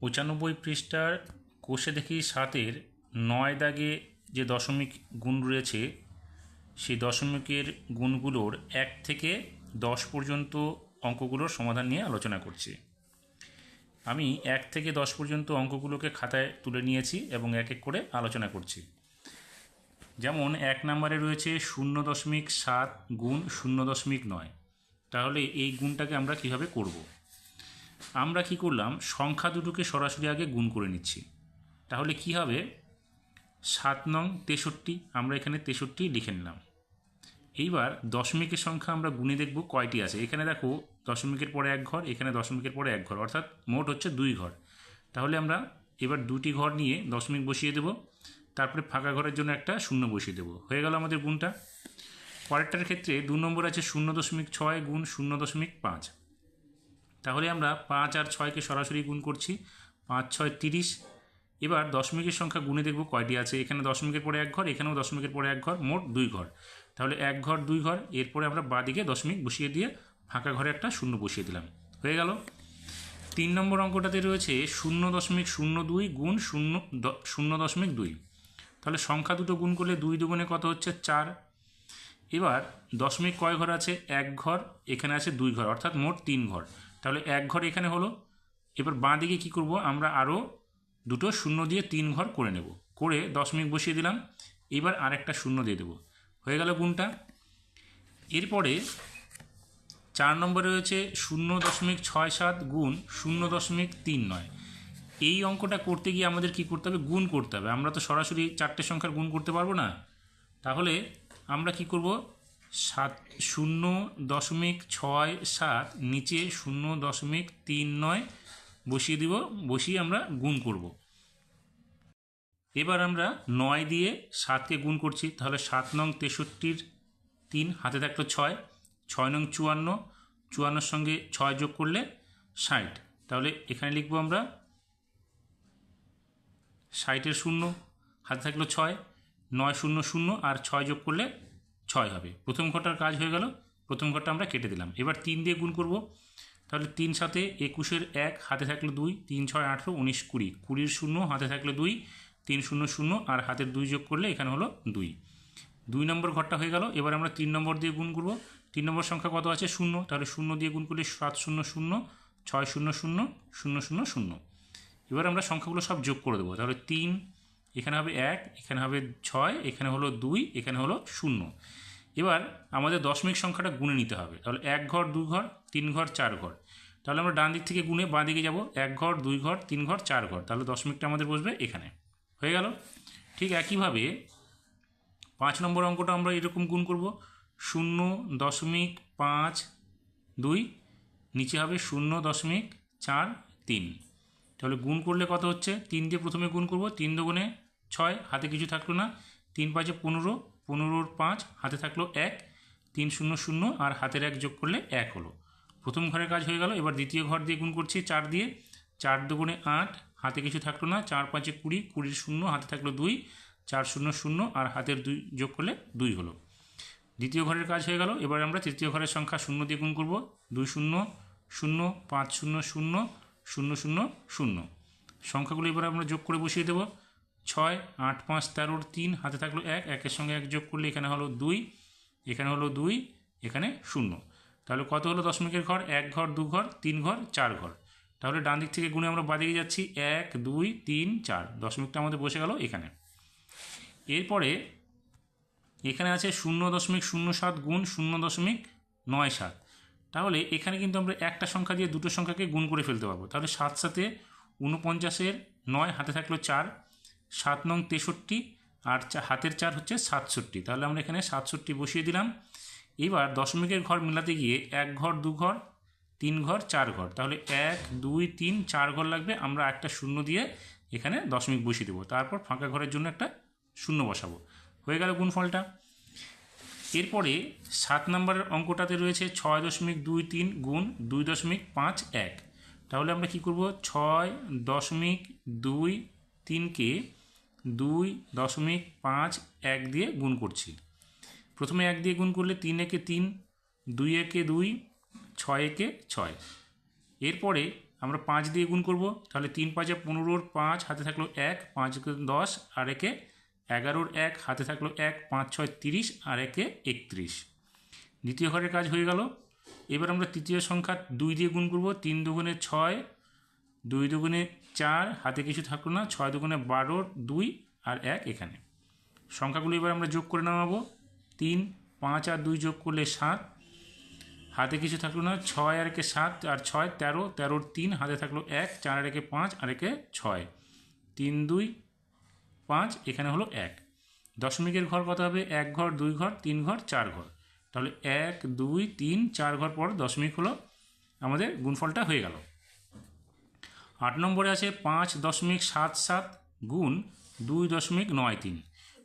পঁচানব্বই পৃষ্ঠার কোষে দেখি সাতের নয় দাগে যে দশমিক গুণ রয়েছে, সেই দশমিকের গুণগুলোর এক থেকে দশ পর্যন্ত অঙ্কগুলোর সমাধান নিয়ে আলোচনা করছি। আমি এক থেকে দশ পর্যন্ত অঙ্কগুলোকে খাতায় তুলে নিয়েছি এবং এক এক করে আলোচনা করছি। যেমন এক নম্বরে রয়েছে শূন্য দশমিক সাত গুণ শূন্য দশমিক নয়। তাহলে এই গুণটাকে আমরা কীভাবে করব। আমরা কি করলাম? সংখ্যা দুটোকে সরাসরি আগে গুণ করে নিচ্ছি। তাহলে কি হবে? সাত নং তেষট্টি, আমরা এখানে তেষট্টি লিখে নিলাম। এইবার দশমিকের সংখ্যা আমরা গুণে দেখব কয়টি আছে। এখানে দেখো দশমিকের পরে এক ঘর, এখানে দশমিকের পরে এক ঘর, অর্থাৎ মোট হচ্ছে দুই ঘর। তাহলে আমরা এবার দুটি ঘর নিয়ে দশমিক বসিয়ে দেব। তারপরে ফাঁকা ঘরের জন্য একটা শূন্য বসিয়ে দেবো। হয়ে গেল আমাদের গুণটা। পরেরটার ক্ষেত্রে দু নম্বর আছে শূন্য দশমিক ছয় গুণ শূন্য দশমিক পাঁচ। তাহলে আমরা পাঁচ আর ছয়কে সরাসরি গুণ করছি। পাঁচ, ছয়, তিরিশ। এবার দশমিকের সংখ্যা গুণে দেখব কয়টি আছে। এখানে দশমিকের পরে এক ঘর, এখানেও দশমিকের পরে এক ঘর, মোট দুই ঘর। তাহলে এক ঘর, দুই ঘর, এরপরে আমরা বাদিকে দশমিক বসিয়ে দিয়ে ফাঁকা ঘরে একটা শূন্য বসিয়ে দিলাম। হয়ে গেল। তিন নম্বর অঙ্কটাতে রয়েছে শূন্য দশমিক শূন্য দুই গুণ শূন্য শূন্য দশমিক দুই। তাহলে সংখ্যা দুটো গুণ করলে দুই দুগুণে কত হচ্ছে? চার। এবার দশমিক কয় ঘর আছে? এক ঘর, এখানে আছে দুই ঘর, অর্থাৎ মোট তিন ঘর। তাহলে এক ঘর এখানে হলো। এবার বাঁ দিকে কী করব? আমরা আরও দুটো শূন্য দিয়ে তিন ঘর করে নেব। করে দশমিক বসিয়ে দিলাম। এবার আরেকটা শূন্য দিয়ে দেবো। হয়ে গেল গুণটা। এরপরে চার নম্বরে রয়েছে শূন্য দশমিক ছয় সাত গুণ শূন্য দশমিক তিন নয়। এই অঙ্কটা করতে গিয়ে আমাদের কি করতে হবে? গুণ করতে হবে। আমরা তো সরাসরি চারটে সংখ্যার গুণ করতে পারব না। তাহলে আমরা কি করব? সাত শূন্য দশমিক ছয় সাত নিচে শূন্য দশমিক তিন নয় বসিয়ে দিব, বসিয়ে আমরা গুণ করব। এবার আমরা নয় দিয়ে সাতকে গুণ করছি, তাহলে সাত নং তেষট্টির তিন, হাতে থাকল ছয় ছয় নং চুয়ান্ন, চুয়ান্নর সঙ্গে ছয় যোগ করলে ষাট। তাহলে এখানে লিখব আমরা ষাটের শূন্য, হাতে থাকল ছয়, নয় শূন্য শূন্য আর ছয় যোগ করলে ছয় হবে। প্রথম ঘরটার কাজ হয়ে গেল, প্রথম ঘরটা আমরা কেটে দিলাম। এবার তিন দিয়ে গুণ করব। তাহলে তিন সাথে একুশের এক, হাতে থাকল দুই, তিন, ছয় আঠেরো উনিশ, কুড়ি। কুড়ির শূন্য, হাতে থাকল দুই, তিন, শূন্য শূন্য, আর হাতের দুই যোগ করলে এখানে হলো দুই। দুই নম্বর ঘরটা হয়ে গেল। এবার আমরা তিন নম্বর দিয়ে গুণ করব। তিন নম্বর সংখ্যা কত আছে? শূন্য। তাহলে শূন্য দিয়ে গুণ করলে সাত, শূন্য শূন্য, ছয়, শূন্য শূন্য শূন্য শূন্য শূন্য। এবার আমরা সংখ্যাগুলো সব যোগ করে দেবো। তাহলে তিন এখানে হবে এক, এখানে হবে ছয়, এখানে হলো দুই, এখানে হলো শূন্য। এবার আমাদের দশমিক সংখ্যাটা গুণে নিতে হবে। তাহলে এক ঘর, দুই ঘর, তিন ঘর, চার ঘর। তাহলে আমরা ডান দিক থেকে গুণে বাঁ দিকে যাব। এক ঘর, দুই ঘর, তিন ঘর, চার ঘর। তাহলে দশমিকটা আমাদের বসবে এখানে। হয়ে গেল? ঠিক একইভাবে পাঁচ নম্বর অঙ্কটা আমরা এরকম গুণ করব। শূন্য দশমিক পাঁচ, দুই, নিচে হবে শূন্য দশমিক চার, তিন। তাহলে গুণ করলে কত হচ্ছে? তিন দিয়ে প্রথমে গুণ করব। তিন দুগুণে ছয়, হাতে কিছু থাকল না। তিন পাঁচে পনেরো, পনেরোর পাঁচ, হাতে থাকল এক। তিন শূন্য শূন্য আর হাতের এক যোগ করলে এক হলো। প্রথম ঘরের কাজ হয়ে গেল। এবার দ্বিতীয় ঘর দিয়ে গুণ করছি চার দিয়ে। চার দুগুণে আট, হাতে কিছু থাকল না। চার পাঁচে কুড়ি, কুড়ির শূন্য, হাতে থাকল দুই। চার শূন্য শূন্য আর হাতের দুই যোগ করলে দুই হলো। দ্বিতীয় ঘরের কাজ হয়ে গেল। এবার আমরা তৃতীয় ঘরের সংখ্যা শূন্য দিয়ে গুণ করব। দুই শূন্য শূন্য, পাঁচ শূন্য শূন্য শূন্য শূন্য শূন্য। সংখ্যাগুলো এবার আমরা যোগ করে বসিয়ে দেবো। ছয়, আট, পাঁচ তেরোর তিন, হাতে থাকল এক, একের সঙ্গে এক যোগ করলে এখানে হলো দুই, এখানে হলো দুই, এখানে শূন্য। তাহলে কত হলো দশমিকের ঘর? এক ঘর, দু ঘর, তিন ঘর, চার ঘর। তাহলে ডান দিক থেকে গুণে আমরা বাদিকে যাচ্ছি। এক, দুই, তিন, চার। দশমিকটা আমাদের বসে গেল এখানে। এরপরে এখানে আছে শূন্য দশমিক শূন্য সাত গুণ শূন্য দশমিক নয় সাত। তাহলে এখানে কিন্তু আমরা একটা সংখ্যা দিয়ে দুটো সংখ্যাকে গুণ করে ফেলতে পারব। তাহলে সাত সাথে উনপঞ্চাশের নয়, হাতে থাকল চার, সাত নং তেষট্টি, আর হাতের চার হচ্ছে সাতষট্টি। তাহলে আমরা এখানে সাতষট্টি বসিয়ে দিলাম। এবার দশমিকের ঘর মিলাতে গিয়ে এক ঘর, দু ঘর, তিন ঘর, চার ঘর। তাহলে এক, দুই, তিন, চার ঘর লাগবে। আমরা একটা শূন্য দিয়ে এখানে দশমিক বসিয়ে দেবো। তারপর ফাঁকা ঘরের জন্য একটা শূন্য বসাবো। হয়ে গেল গুণফলটা। এরপরে সাত নম্বরের অঙ্কটাতে রয়েছে ছয় দশমিক দুই তিন গুণ দুই দশমিক পাঁচ এক। তাহলে আমরা কি করব? ছয় দশমিক দুই তিনকে দুই দশমিক পাঁচ এক দিয়ে গুণ করছি। প্রথমে এক দিয়ে গুণ করলে তিন একে তিন, দুই একে দুই, ছয় একে ছয়। এরপরে আমরা পাঁচ দিয়ে গুণ করব। তাহলে তিন পাঁচে পনেরোর পাঁচ, হাতে থাকল এক পাঁচ দশ, আর একে এগারোর এক, হাতে থাকল এক, পাঁচ, ছয়, তিরিশ আর একে একত্রিশ। দ্বিতীয় ঘরের কাজ হয়ে গেল। এবার আমরা তৃতীয় সংখ্যা দুই দিয়ে গুণ করব। তিন দুগুণে ছয়, দুই দুগুণে চার, হাতে কিছু থাকল না। ছয় দুগুণে বারো, দুই আর এক এখানে। সংখ্যাগুলো এবার আমরা যোগ করে নামাবো। তিন, পাঁচ আর দুই যোগ করলে সাত। হাতে কিছু থাকল না। ছয় আর একে সাত আর ছয় তেরো। তেরোর তিন, হাতে থাকল এক, চার আর একে পাঁচ আর একে ছয়। তিন, দুই পাঁচ, এখানে হলো এক। দশমিকের ঘর কত হবে? এক ঘর, দুই ঘর, তিন ঘর, চার ঘর। তাহলে এক, দুই, তিন, চার ঘর পর দশমিক হলো আমাদের গুণফলটা হয়ে গেল। আট নম্বরে আছে পাঁচ দশমিক সাত সাত গুণ দুই দশমিক নয় তিন।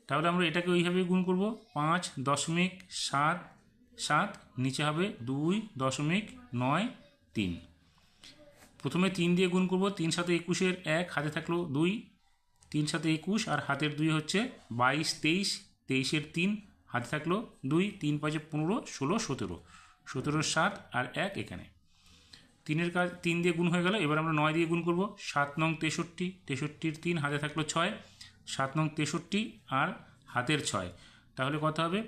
তাহলে আমরা এটাকে ওইভাবেই গুণ করব। পাঁচ দশমিক সাত সাত, নিচে হবে দুই দশমিক নয় তিন। প্রথমে তিন দিয়ে গুণ করব। তিন সাথে একুশের এক, হাতে থাকল দুই তিন সাথে একুশ আর হাতের দুই হচ্ছে বাইশ, তেইশ, তেইশের তিন। হাতে থাকল দুই, তিন পাঁচে পনেরো, ষোলো, সতেরো। সতেরোর সাত আর এক এখানে। তিনের কাজ, তিন দিয়ে গুণ হয়ে গেল। এবার আমরা নয় দিয়ে গুণ করব। সাত নং তেষট্টি, তেষট্টির তিন, হাতে থাকল ছয়। সাত নং তেষট্টি আর হাতের ছয়। তাহলে কত হবে?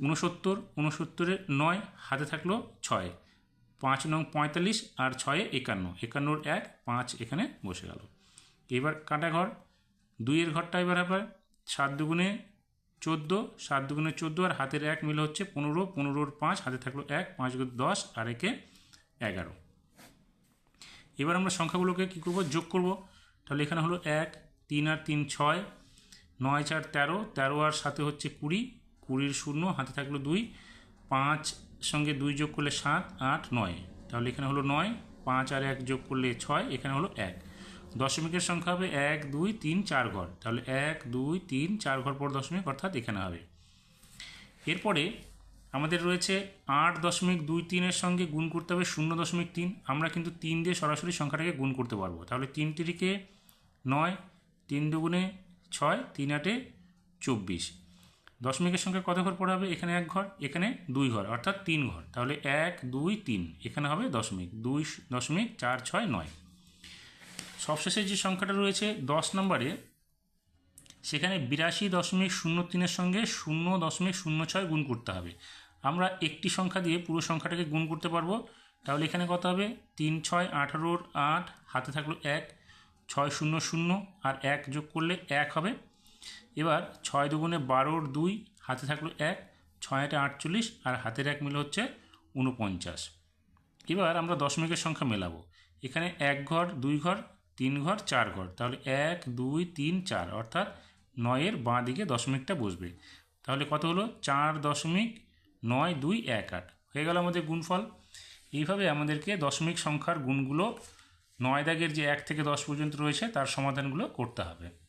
উনসত্তর উনসত্তরের নয়, হাতে থাকল ছয়। পাঁচ নং পঁয়তাল্লিশ আর ছয়ে একান্ন। একান্নর এক, পাঁচ এখানে বসে গেল। এবার কাটা ঘর। দুইয়ের ঘরটা এবার হবে সাত দুগুণে চোদ্দ, সাত দুগুণে চোদ্দ আর হাতের এক মিলে হচ্ছে পনেরো, পনেরোর পাঁচ, হাতে থাকল এক, পাঁচ গুণ দশ, আর একে এগারো। এবার আমরা সংখ্যাগুলোকে কী করব? যোগ করব। তাহলে এখানে হলো এক, তিন আর তিন ছয়, নয় চার তেরো তেরো আর সাথে হচ্ছে কুড়ি, কুড়ির শূন্য, হাতে থাকল দুই, পাঁচ সঙ্গে দুই যোগ করলে সাত, আট, নয়। তাহলে এখানে হলো নয়, পাঁচ আর এক যোগ করলে ছয়, এখানে হলো এক। দশমিকের সংখ্যা হবে এক, দুই, তিন, চার ঘর। তাহলে এক, দুই, তিন, চার ঘর পর দশমিক, অর্থাৎ এখানে হবে। এরপরে আমাদের রয়েছে আট দশমিক দুই তিনের সঙ্গে গুণ করতে হবে শূন্য দশমিক তিন। আমরা কিন্তু তিন দিয়ে সরাসরি সংখ্যাটাকে গুণ করতে পারব। তাহলে তিন তিরিকে নয়, তিন দুগুণে ছয়, তিন আটে চব্বিশ। দশমিকের সংখ্যা কত ঘর পড়ে হবে? এখানে এক ঘর, এখানে দুই ঘর, অর্থাৎ তিন ঘর। তাহলে এক, দুই, তিন, এখানে হবে দশমিক। দুই দশমিক চার, ছয়, নয়। সবশেষে যে সংখ্যাটা রয়েছে দশ নম্বরে, সেখানে বিরাশি দশমিক শূন্য তিনের সঙ্গে শূন্য দশমিক শূন্য ছয় গুণ করতে হবে। আমরা একটি সংখ্যা দিয়ে পুরো সংখ্যাটাকে গুণ করতে পারব। তাহলে এখানে কত হবে? তিন, ছয়, আঠারোর আট, হাতে থাকল এক, ছয় শূন্য শূন্য, আর এক যোগ করলে এক হবে। এবার ছয় দুগুণে বারোর দুই, হাতে থাকল এক, ছয় আটে আটচল্লিশ, আর হাতের এক মিলে হচ্ছে উনপঞ্চাশ এবার আমরা দশমিকের সংখ্যা মেলাবো। এখানে এক ঘর, দুই ঘর তিন ঘর, চার ঘর। তাহলে এক, দুই, তিন, চার। অর্থাৎ নয়ের বাঁ দিকে দশমিকটা বসবে। তাহলে কত হলো? চার দশমিক নয়, দুই, এক, আট। হয়ে গেল আমাদের গুণফল। এইভাবে আমাদেরকে দশমিক সংখ্যার গুণগুলো নয় দাগের যে এক থেকে দশ পর্যন্ত রয়েছে, তার সমাধানগুলো করতে হবে।